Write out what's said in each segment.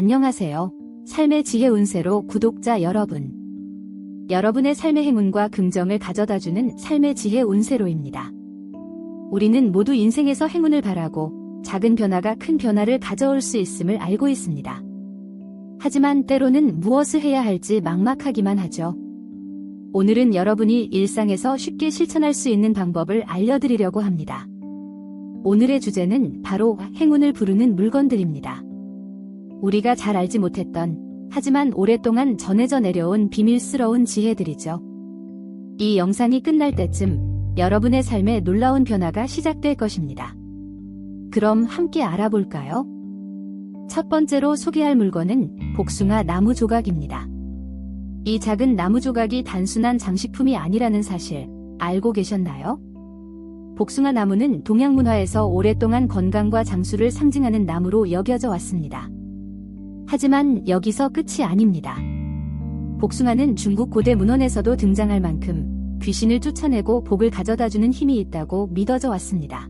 안녕하세요. 삶의 지혜 운세로 구독자 여러분. 여러분의 삶의 행운과 긍정을 가져다주는 삶의 지혜 운세로입니다. 우리는 모두 인생에서 행운을 바라고 작은 변화가 큰 변화를 가져올 수 있음을 알고 있습니다. 하지만 때로는 무엇을 해야 할지 막막하기만 하죠. 오늘은 여러분이 일상에서 쉽게 실천할 수 있는 방법을 알려드리려고 합니다. 오늘의 주제는 바로 행운을 부르는 물건들입니다. 우리가 잘 알지 못했던 하지만 오랫동안 전해져 내려온 비밀스러운 지혜들이죠. 이 영상이 끝날 때쯤 여러분의 삶에 놀라운 변화가 시작될 것입니다. 그럼 함께 알아볼까요? 첫 번째로 소개할 물건은 복숭아 나무 조각입니다. 이 작은 나무 조각이 단순한 장식품이 아니라는 사실 알고 계셨나요? 복숭아 나무는 동양 문화에서 오랫동안 건강과 장수를 상징하는 나무로 여겨져 왔습니다. 하지만 여기서 끝이 아닙니다. 복숭아는 중국 고대 문헌에서도 등장할 만큼 귀신을 쫓아내고 복을 가져다주는 힘이 있다고 믿어져 왔습니다.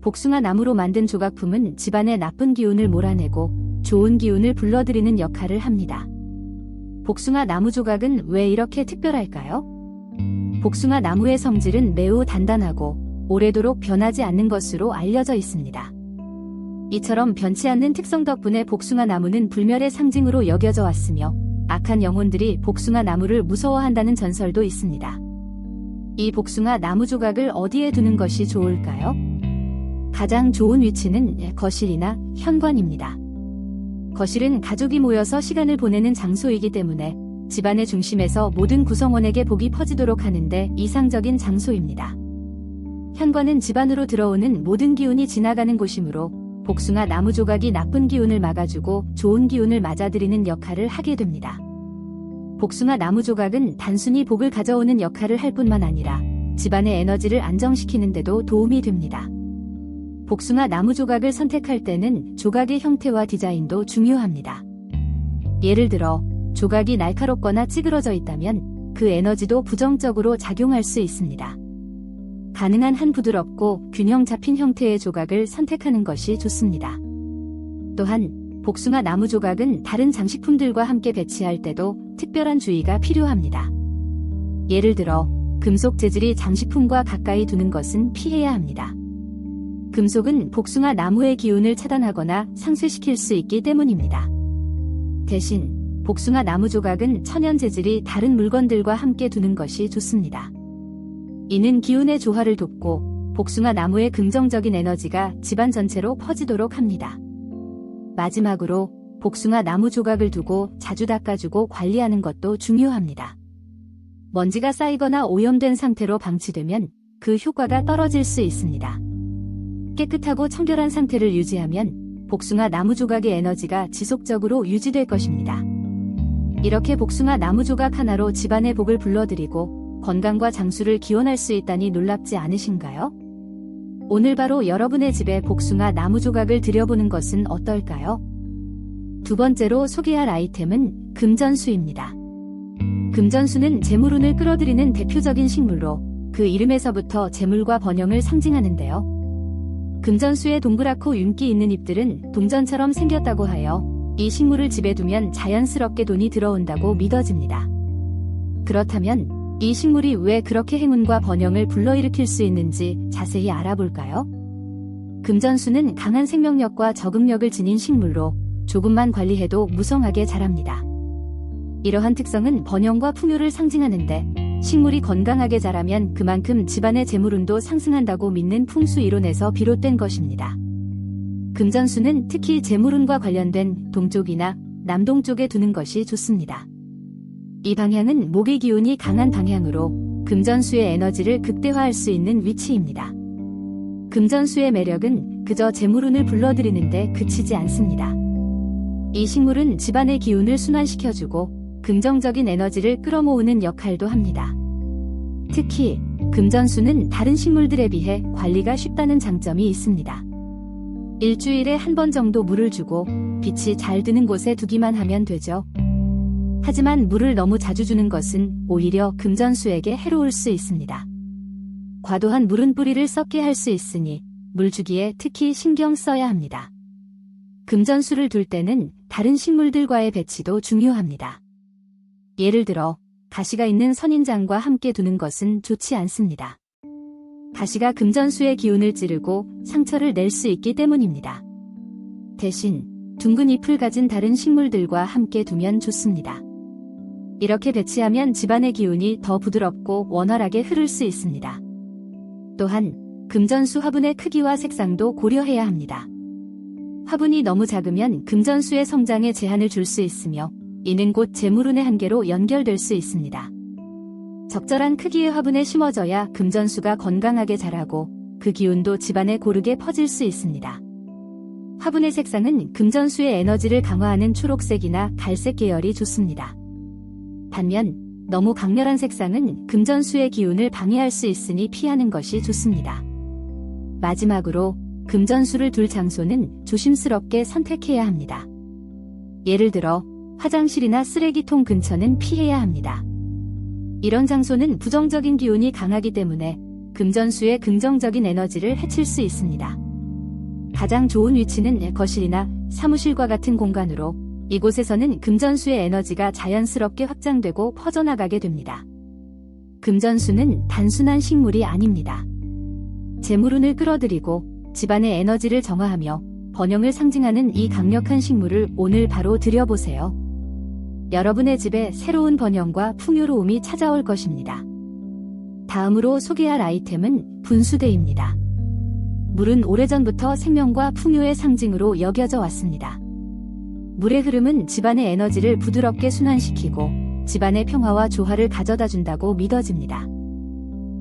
복숭아 나무로 만든 조각품은 집안의 나쁜 기운을 몰아내고 좋은 기운을 불러들이는 역할을 합니다. 복숭아 나무 조각은 왜 이렇게 특별할까요? 복숭아 나무의 성질은 매우 단단하고 오래도록 변하지 않는 것으로 알려져 있습니다. 이처럼 변치 않는 특성 덕분에 복숭아 나무는 불멸의 상징으로 여겨져 왔으며 악한 영혼들이 복숭아 나무를 무서워한다는 전설도 있습니다. 이 복숭아 나무 조각을 어디에 두는 것이 좋을까요? 가장 좋은 위치는 거실이나 현관입니다. 거실은 가족이 모여서 시간을 보내는 장소이기 때문에 집안의 중심에서 모든 구성원에게 복이 퍼지도록 하는데 이상적인 장소입니다. 현관은 집안으로 들어오는 모든 기운이 지나가는 곳이므로 복숭아 나무 조각이 나쁜 기운을 막아주고 좋은 기운을 맞아들이는 역할을 하게 됩니다. 복숭아 나무 조각은 단순히 복을 가져오는 역할을 할 뿐만 아니라 집안의 에너지를 안정시키는데도 도움이 됩니다. 복숭아 나무 조각을 선택할 때는 조각의 형태와 디자인도 중요합니다. 예를 들어 조각이 날카롭거나 찌그러져 있다면 그 에너지도 부정적으로 작용할 수 있습니다. 가능한 한 부드럽고 균형 잡힌 형태의 조각을 선택하는 것이 좋습니다. 또한 복숭아 나무 조각은 다른 장식품들과 함께 배치할 때도 특별한 주의가 필요합니다. 예를 들어 금속 재질이 장식품과 가까이 두는 것은 피해야 합니다. 금속은 복숭아 나무의 기운을 차단하거나 상쇄시킬 수 있기 때문입니다. 대신 복숭아 나무 조각은 천연 재질이 다른 물건들과 함께 두는 것이 좋습니다. 이는 기운의 조화를 돕고 복숭아 나무의 긍정적인 에너지가 집안 전체로 퍼지도록 합니다. 마지막으로 복숭아 나무 조각을 두고 자주 닦아주고 관리하는 것도 중요합니다. 먼지가 쌓이거나 오염된 상태로 방치되면 그 효과가 떨어질 수 있습니다. 깨끗하고 청결한 상태를 유지하면 복숭아 나무 조각의 에너지가 지속적으로 유지될 것입니다. 이렇게 복숭아 나무 조각 하나로 집안의 복을 불러들이고 건강과 장수를 기원할 수 있다니 놀랍지 않으신가요? 오늘 바로 여러분의 집에 복숭아 나무 조각을 들여보는 것은 어떨까요? 두 번째로 소개할 아이템은 금전수입니다. 금전수는 재물운을 끌어들이는 대표적인 식물로 그 이름에서부터 재물과 번영을 상징하는데요. 금전수의 동그랗고 윤기 있는 잎들은 동전처럼 생겼다고 하여 이 식물을 집에 두면 자연스럽게 돈이 들어온다고 믿어집니다. 그렇다면 이 식물이 왜 그렇게 행운과 번영을 불러일으킬 수 있는지 자세히 알아볼까요? 금전수는 강한 생명력과 적응력을 지닌 식물로 조금만 관리해도 무성하게 자랍니다. 이러한 특성은 번영과 풍요를 상징하는데 식물이 건강하게 자라면 그만큼 집안의 재물운도 상승한다고 믿는 풍수 이론에서 비롯된 것입니다. 금전수는 특히 재물운과 관련된 동쪽이나 남동쪽에 두는 것이 좋습니다. 이 방향은 목의 기운이 강한 방향으로 금전수의 에너지를 극대화할 수 있는 위치입니다. 금전수의 매력은 그저 재물운을 불러들이는데 그치지 않습니다. 이 식물은 집안의 기운을 순환시켜주고 긍정적인 에너지를 끌어모으는 역할도 합니다. 특히 금전수는 다른 식물들에 비해 관리가 쉽다는 장점이 있습니다. 일주일에 한 번 정도 물을 주고 빛이 잘 드는 곳에 두기만 하면 되죠. 하지만 물을 너무 자주 주는 것은 오히려 금전수에게 해로울 수 있습니다. 과도한 물은 뿌리를 썩게 할 수 있으니 물 주기에 특히 신경 써야 합니다. 금전수를 둘 때는 다른 식물들과의 배치도 중요합니다. 예를 들어 가시가 있는 선인장과 함께 두는 것은 좋지 않습니다. 가시가 금전수의 기운을 찌르고 상처를 낼 수 있기 때문입니다. 대신 둥근 잎을 가진 다른 식물들과 함께 두면 좋습니다. 이렇게 배치하면 집안의 기운이 더 부드럽고 원활하게 흐를 수 있습니다. 또한 금전수 화분의 크기와 색상도 고려해야 합니다. 화분이 너무 작으면 금전수의 성장에 제한을 줄 수 있으며 이는 곧 재물운의 한계로 연결될 수 있습니다. 적절한 크기의 화분에 심어져야 금전수가 건강하게 자라고 그 기운도 집안에 고르게 퍼질 수 있습니다. 화분의 색상은 금전수의 에너지를 강화하는 초록색이나 갈색 계열이 좋습니다. 반면 너무 강렬한 색상은 금전수의 기운을 방해할 수 있으니 피하는 것이 좋습니다. 마지막으로 금전수를 둘 장소는 조심스럽게 선택해야 합니다. 예를 들어 화장실이나 쓰레기통 근처는 피해야 합니다. 이런 장소는 부정적인 기운이 강하기 때문에 금전수의 긍정적인 에너지를 해칠 수 있습니다. 가장 좋은 위치는 거실이나 사무실과 같은 공간으로 이곳에서는 금전수의 에너지가 자연스럽게 확장되고 퍼져나가게 됩니다. 금전수는 단순한 식물이 아닙니다. 재물운을 끌어들이고 집안의 에너지를 정화하며 번영을 상징하는 이 강력한 식물을 오늘 바로 들여보세요. 여러분의 집에 새로운 번영과 풍요로움이 찾아올 것입니다. 다음으로 소개할 아이템은 분수대입니다. 물은 오래전부터 생명과 풍요의 상징으로 여겨져 왔습니다. 물의 흐름은 집안의 에너지를 부드럽게 순환시키고 집안의 평화와 조화를 가져다 준다고 믿어집니다.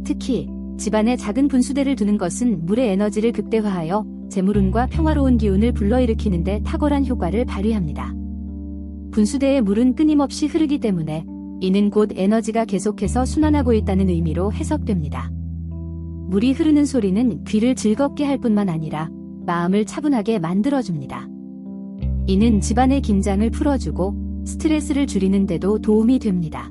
특히 집안에 작은 분수대를 두는 것은 물의 에너지를 극대화하여 재물운과 평화로운 기운을 불러일으키는데 탁월한 효과를 발휘합니다. 분수대의 물은 끊임없이 흐르기 때문에 이는 곧 에너지가 계속해서 순환하고 있다는 의미로 해석됩니다. 물이 흐르는 소리는 귀를 즐겁게 할 뿐만 아니라 마음을 차분하게 만들어줍니다. 이는 집안의 긴장을 풀어주고 스트레스를 줄이는 데도 도움이 됩니다.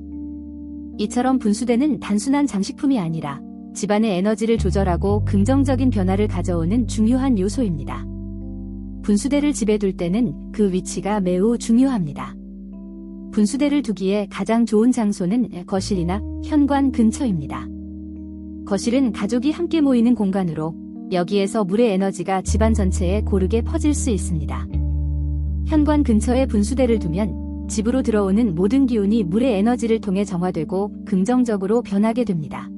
이처럼 분수대는 단순한 장식품이 아니라 집안의 에너지를 조절하고 긍정적인 변화를 가져오는 중요한 요소입니다. 분수대를 집에 둘 때는 그 위치가 매우 중요합니다. 분수대를 두기에 가장 좋은 장소는 거실이나 현관 근처입니다. 거실은 가족이 함께 모이는 공간으로 여기에서 물의 에너지가 집안 전체에 고르게 퍼질 수 있습니다. 현관 근처에 분수대를 두면 집으로 들어오는 모든 기운이 물의 에너지를 통해 정화되고 긍정적으로 변하게 됩니다.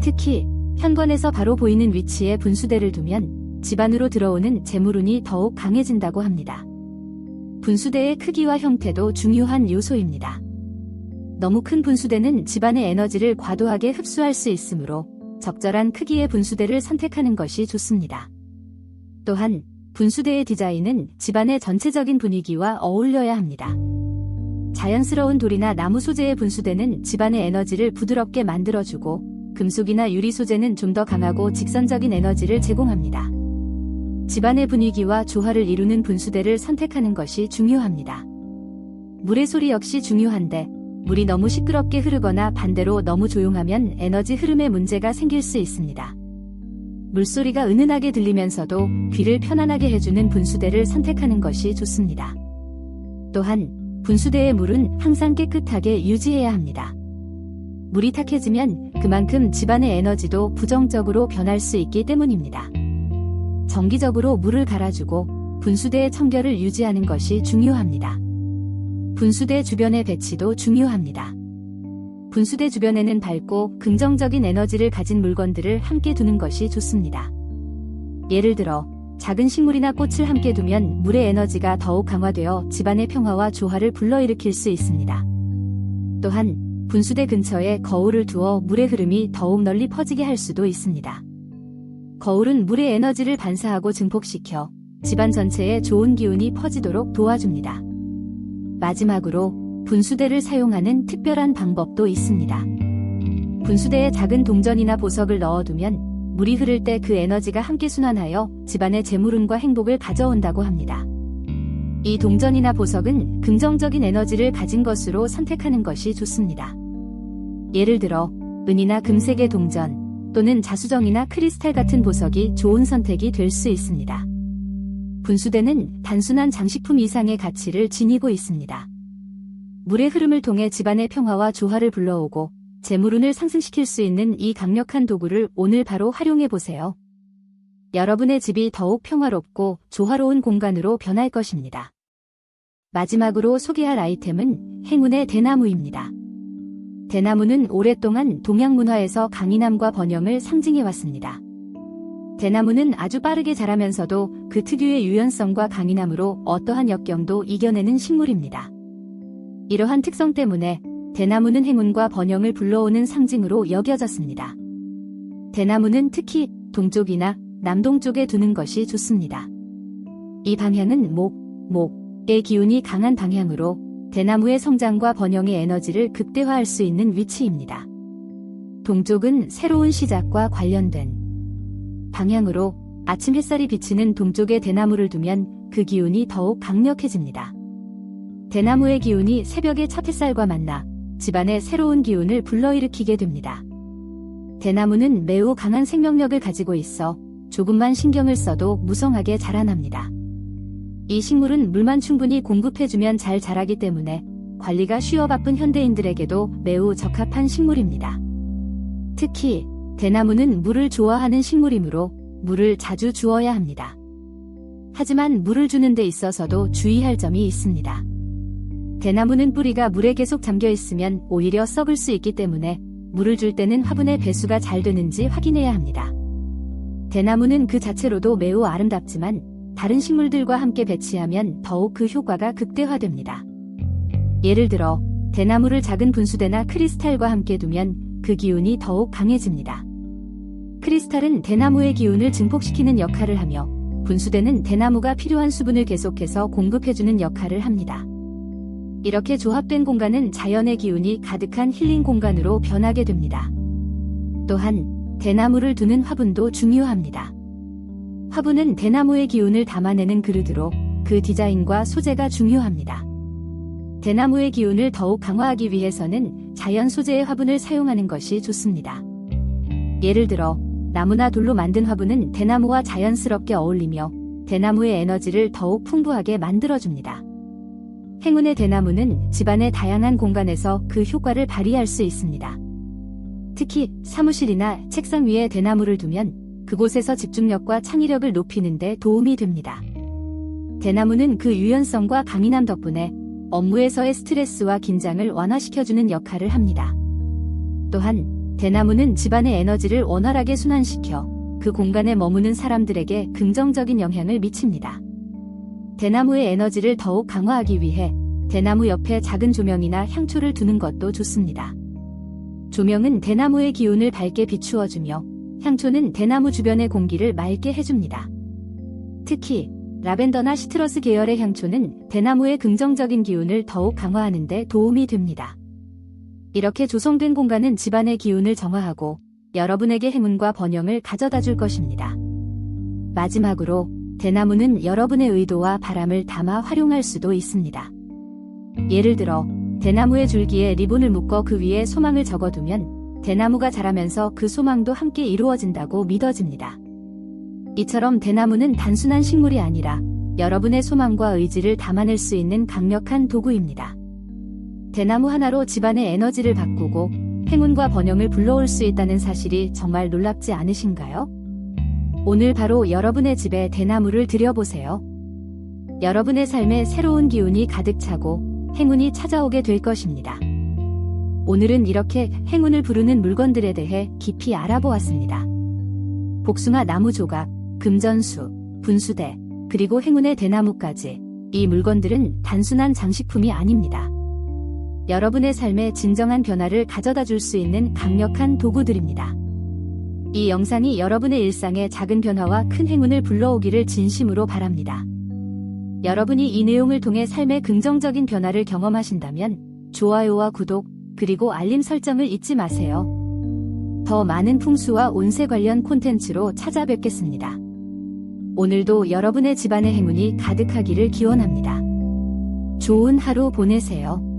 특히 현관에서 바로 보이는 위치에 분수대를 두면 집안으로 들어오는 재물운이 더욱 강해진다고 합니다. 분수대의 크기와 형태도 중요한 요소입니다. 너무 큰 분수대는 집안의 에너지를 과도하게 흡수할 수 있으므로 적절한 크기의 분수대를 선택하는 것이 좋습니다. 또한 분수대의 디자인은 집안의 전체적인 분위기와 어울려야 합니다. 자연스러운 돌이나 나무 소재의 분수대는 집안의 에너지를 부드럽게 만들어주고 금속이나 유리 소재는 좀 더 강하고 직선적인 에너지를 제공합니다. 집안의 분위기와 조화를 이루는 분수대를 선택하는 것이 중요합니다. 물의 소리 역시 중요한데 물이 너무 시끄럽게 흐르거나 반대로 너무 조용하면 에너지 흐름에 문제가 생길 수 있습니다. 물소리가 은은하게 들리면서도 귀를 편안하게 해주는 분수대를 선택하는 것이 좋습니다. 또한 분수대의 물은 항상 깨끗하게 유지해야 합니다. 물이 탁해지면 그만큼 집안의 에너지도 부정적으로 변할 수 있기 때문입니다. 정기적으로 물을 갈아주고 분수대의 청결을 유지하는 것이 중요합니다. 분수대 주변의 배치도 중요합니다. 분수대 주변에는 밝고 긍정적인 에너지를 가진 물건들을 함께 두는 것이 좋습니다. 예를 들어 작은 식물이나 꽃을 함께 두면 물의 에너지가 더욱 강화되어 집안의 평화와 조화를 불러일으킬 수 있습니다. 또한 분수대 근처에 거울을 두어 물의 흐름이 더욱 널리 퍼지게 할 수도 있습니다. 거울은 물의 에너지를 반사하고 증폭시켜 집안 전체에 좋은 기운이 퍼지도록 도와줍니다. 마지막으로 분수대를 사용하는 특별한 방법도 있습니다. 분수대에 작은 동전이나 보석을 넣어두면 물이 흐를 때 그 에너지가 함께 순환하여 집안의 재물운과 행복을 가져온다고 합니다. 이 동전이나 보석은 긍정적인 에너지를 가진 것으로 선택하는 것이 좋습니다. 예를 들어 은이나 금색의 동전 또는 자수정이나 크리스탈 같은 보석이 좋은 선택이 될 수 있습니다. 분수대는 단순한 장식품 이상의 가치를 지니고 있습니다. 물의 흐름을 통해 집안의 평화와 조화를 불러오고 재물운을 상승시킬 수 있는 이 강력한 도구를 오늘 바로 활용해 보세요. 여러분의 집이 더욱 평화롭고 조화로운 공간으로 변할 것입니다. 마지막으로 소개할 아이템은 행운의 대나무입니다. 대나무는 오랫동안 동양 문화에서 강인함과 번영을 상징해 왔습니다. 대나무는 아주 빠르게 자라면서도 그 특유의 유연성과 강인함으로 어떠한 역경도 이겨내는 식물입니다. 이러한 특성 때문에 대나무는 행운과 번영을 불러오는 상징으로 여겨졌습니다. 대나무는 특히 동쪽이나 남동쪽에 두는 것이 좋습니다. 이 방향은 목, 목의 기운이 강한 방향으로 대나무의 성장과 번영의 에너지를 극대화할 수 있는 위치입니다. 동쪽은 새로운 시작과 관련된 방향으로 아침 햇살이 비치는 동쪽에 대나무를 두면 그 기운이 더욱 강력해집니다. 대나무의 기운이 새벽의 첫 햇살과 만나 집안에 새로운 기운을 불러일으키게 됩니다. 대나무는 매우 강한 생명력을 가지고 있어 조금만 신경을 써도 무성하게 자라납니다. 이 식물은 물만 충분히 공급해주면 잘 자라기 때문에 관리가 쉬워 바쁜 현대인들에게도 매우 적합한 식물입니다. 특히 대나무는 물을 좋아하는 식물이므로 물을 자주 주어야 합니다. 하지만 물을 주는 데 있어서도 주의할 점이 있습니다. 대나무는 뿌리가 물에 계속 잠겨 있으면 오히려 썩을 수 있기 때문에 물을 줄 때는 화분의 배수가 잘 되는지 확인해야 합니다. 대나무는 그 자체로도 매우 아름답지만 다른 식물들과 함께 배치하면 더욱 그 효과가 극대화됩니다. 예를 들어 대나무를 작은 분수대나 크리스탈과 함께 두면 그 기운이 더욱 강해집니다. 크리스탈은 대나무의 기운을 증폭시키는 역할을 하며 분수대는 대나무가 필요한 수분을 계속해서 공급해주는 역할을 합니다. 이렇게 조합된 공간은 자연의 기운이 가득한 힐링 공간으로 변하게 됩니다. 또한 대나무를 두는 화분도 중요합니다. 화분은 대나무의 기운을 담아내는 그릇으로 그 디자인과 소재가 중요합니다. 대나무의 기운을 더욱 강화하기 위해서는 자연 소재의 화분을 사용하는 것이 좋습니다. 예를 들어 나무나 돌로 만든 화분은 대나무와 자연스럽게 어울리며 대나무의 에너지를 더욱 풍부하게 만들어줍니다. 행운의 대나무는 집안의 다양한 공간에서 그 효과를 발휘할 수 있습니다. 특히 사무실이나 책상 위에 대나무를 두면 그곳에서 집중력과 창의력을 높이는 데 도움이 됩니다. 대나무는 그 유연성과 강인함 덕분에 업무에서의 스트레스와 긴장을 완화시켜주는 역할을 합니다. 또한 대나무는 집안의 에너지를 원활하게 순환시켜 그 공간에 머무는 사람들에게 긍정적인 영향을 미칩니다. 대나무의 에너지를 더욱 강화하기 위해 대나무 옆에 작은 조명이나 향초를 두는 것도 좋습니다. 조명은 대나무의 기운을 밝게 비추어주며 향초는 대나무 주변의 공기를 맑게 해줍니다. 특히 라벤더나 시트러스 계열의 향초는 대나무의 긍정적인 기운을 더욱 강화하는 데 도움이 됩니다. 이렇게 조성된 공간은 집안의 기운을 정화하고 여러분에게 행운과 번영을 가져다 줄 것입니다. 마지막으로 대나무는 여러분의 의도와 바람을 담아 활용할 수도 있습니다. 예를 들어 대나무의 줄기에 리본을 묶어 그 위에 소망을 적어두면 대나무가 자라면서 그 소망도 함께 이루어진다고 믿어집니다. 이처럼 대나무는 단순한 식물이 아니라 여러분의 소망과 의지를 담아낼 수 있는 강력한 도구입니다. 대나무 하나로 집안의 에너지를 바꾸고 행운과 번영을 불러올 수 있다는 사실이 정말 놀랍지 않으신가요? 오늘 바로 여러분의 집에 대나무를 들여보세요. 여러분의 삶에 새로운 기운이 가득 차고 행운이 찾아오게 될 것입니다. 오늘은 이렇게 행운을 부르는 물건들에 대해 깊이 알아보았습니다. 복숭아 나무 조각, 금전수, 분수대, 그리고 행운의 대나무까지 이 물건들은 단순한 장식품이 아닙니다. 여러분의 삶에 진정한 변화를 가져다 줄 수 있는 강력한 도구들입니다. 이 영상이 여러분의 일상에 작은 변화와 큰 행운을 불러오기를 진심으로 바랍니다. 여러분이 이 내용을 통해 삶의 긍정적인 변화를 경험하신다면 좋아요와 구독, 그리고 알림 설정을 잊지 마세요. 더 많은 풍수와 운세 관련 콘텐츠로 찾아뵙겠습니다. 오늘도 여러분의 집안의 행운이 가득하기를 기원합니다. 좋은 하루 보내세요.